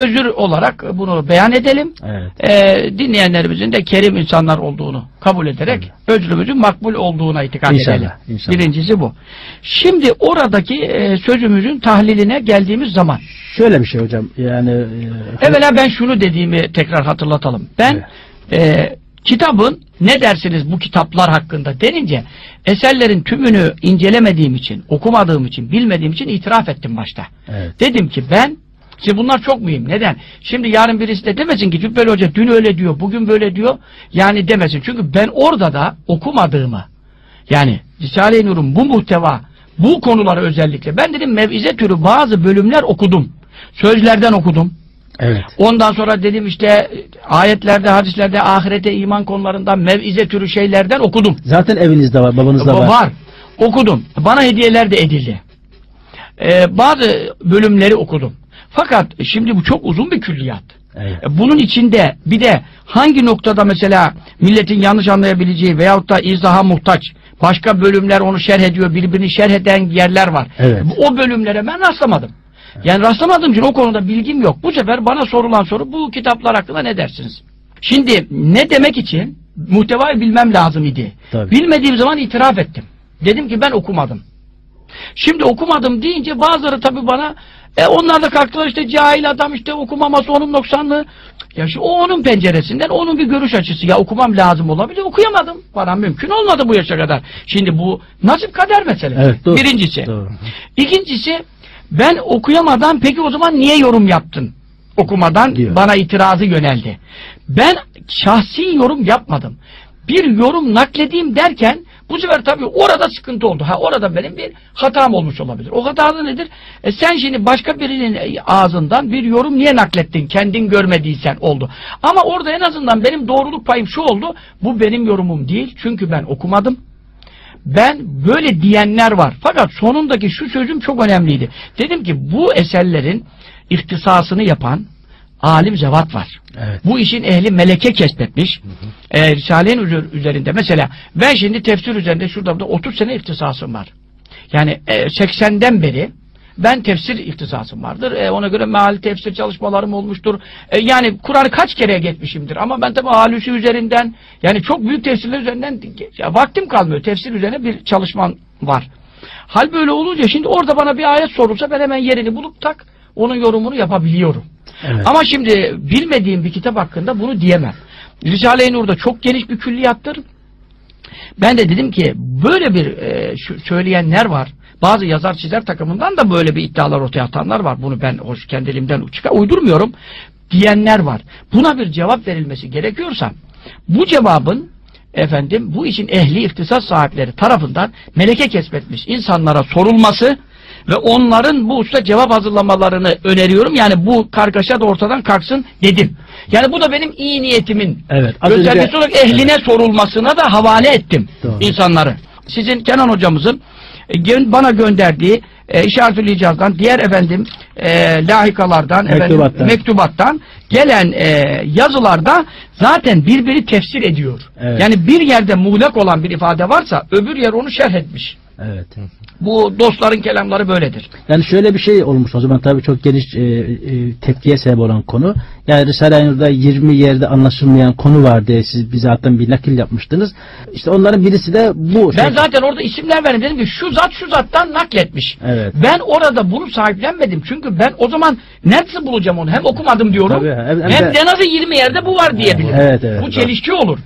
özür olarak bunu beyan edelim. Evet. Ee, dinleyenlerimizin de kerim insanlar olduğunu kabul ederek özrümüzün makbul olduğuna itikad İnşallah, edelim. inşallah. Birincisi bu. Şimdi oradaki e, sözümüzün tahliline geldiğimiz zaman Şöyle bir şey hocam. Yani e, evvela ben şunu dediğimi tekrar hatırlatalım. Ben e, kitabın ne dersiniz bu kitaplar hakkında denince eserlerin tümünü incelemediğim için, okumadığım için, bilmediğim için itiraf ettim başta. Evet. Dedim ki ben Şimdi bunlar çok mühim. Neden? Şimdi yarın birisi de demesin ki Cübbeli Hoca dün öyle diyor, bugün böyle diyor. Yani demesin. Çünkü ben orada da okumadığımı yani Risale-i Nur'un bu muhteva, bu konuları özellikle ben dedim mevize türü bazı bölümler okudum. Sözlerden okudum. Evet. Ondan sonra dedim işte ayetlerde, hadislerde, ahirete iman konularından mevize türü şeylerden okudum. Zaten evinizde var, babanızda var. Var. Okudum. Bana hediyeler de edildi. Ee, bazı bölümleri okudum. Fakat şimdi bu çok uzun bir külliyat. Evet. E, Bunun içinde bir de hangi noktada mesela milletin yanlış anlayabileceği veyahut da izaha muhtaç başka bölümler onu şerh ediyor, birbirini şerh eden yerler var. Evet. O bölümlere ben rastlamadım. Yani rastlamadığım için o konuda bilgim yok. Bu sefer bana sorulan soru bu kitaplar hakkında ne dersiniz? Şimdi ne demek için muhtevayı bilmem lazım idi. Tabii. Bilmediğim zaman itiraf ettim. Dedim ki ben okumadım. Şimdi okumadım deyince bazıları tabii bana e onlar da kalktılar işte cahil adam işte okumaması onun noksanlığı. Ya şu o onun penceresinden onun bir görüş açısı. Ya okumam lazım olabilir. Okuyamadım. Bana mümkün olmadı bu yaşa kadar. Şimdi bu nasip kader meselesi. Evet, doğru. Birincisi. Doğru. İkincisi ben okuyamadan peki o zaman niye yorum yaptın? Okumadan Diyor. bana itirazı yöneldi. Ben şahsi yorum yapmadım. Bir yorum nakledeyim derken bu sefer tabii orada sıkıntı oldu. Ha orada benim bir hatam olmuş olabilir. O hata da nedir? E sen şimdi başka birinin ağzından bir yorum niye naklettin? Kendin görmediysen oldu. Ama orada en azından benim doğruluk payım şu oldu. Bu benim yorumum değil. Çünkü ben okumadım. Ben böyle diyenler var. Fakat sonundaki şu sözüm çok önemliydi. Dedim ki bu eserlerin ihtisasını yapan alim zevat var. Evet. Bu işin ehli meleke kesbetmiş. Ee, Risale'nin üzeri- üzerinde mesela ben şimdi tefsir üzerinde şurada burada 30 sene ihtisasım var. Yani e, 80'den beri ben tefsir ihtisasım vardır. E, ona göre meal tefsir çalışmalarım olmuştur. E, yani Kur'an'ı kaç kere geçmişimdir. Ama ben tabi Alüsü üzerinden yani çok büyük tefsirler üzerinden ya, vaktim kalmıyor. Tefsir üzerine bir çalışmam var. Hal böyle olunca şimdi orada bana bir ayet sorulsa ben hemen yerini bulup tak onun yorumunu yapabiliyorum. Evet. Ama şimdi bilmediğim bir kitap hakkında bunu diyemem. Risale-i Nur'da çok geniş bir külliyattır. Ben de dedim ki böyle bir e, söyleyenler var. Bazı yazar çizer takımından da böyle bir iddialar ortaya atanlar var. Bunu ben hoş kendi elimden çıkar, uydurmuyorum. Diyenler var. Buna bir cevap verilmesi gerekiyorsa bu cevabın efendim bu işin ehli ihtisas sahipleri tarafından meleke kesbetmiş insanlara sorulması ve onların bu usta cevap hazırlamalarını öneriyorum. Yani bu kargaşa da ortadan kalksın dedim. Yani bu da benim iyi niyetimin Evet, göstergesi olarak ehline sorulmasına da havale ettim Doğru. insanları. Sizin Kenan hocamızın e, bana gönderdiği e, işaretli icazdan, diğer efendim e, lahikalardan, efendim, Mektubattan. mektubattan gelen e, yazılarda zaten birbiri tefsir ediyor. Evet. Yani bir yerde muğlak olan bir ifade varsa öbür yer onu şerh etmiş. Evet. Bu dostların kelamları böyledir. Yani şöyle bir şey olmuş o zaman tabii çok geniş e, e, tepkiye sebep olan konu. Yani Risale-i Nur'da 20 yerde anlaşılmayan konu var diye siz bize hatta bir nakil yapmıştınız. İşte onların birisi de bu. Ben şey. zaten orada isimler verdim. Dedim ki şu zat şu zattan nakletmiş. Evet. Ben orada bunu sahiplenmedim. Çünkü ben o zaman nerede bulacağım onu? Hem okumadım diyorum. Tabii, hem- hem, hem de- en azı 20 yerde bu var diyebilirim. Evet, evet, bu çelişki olur.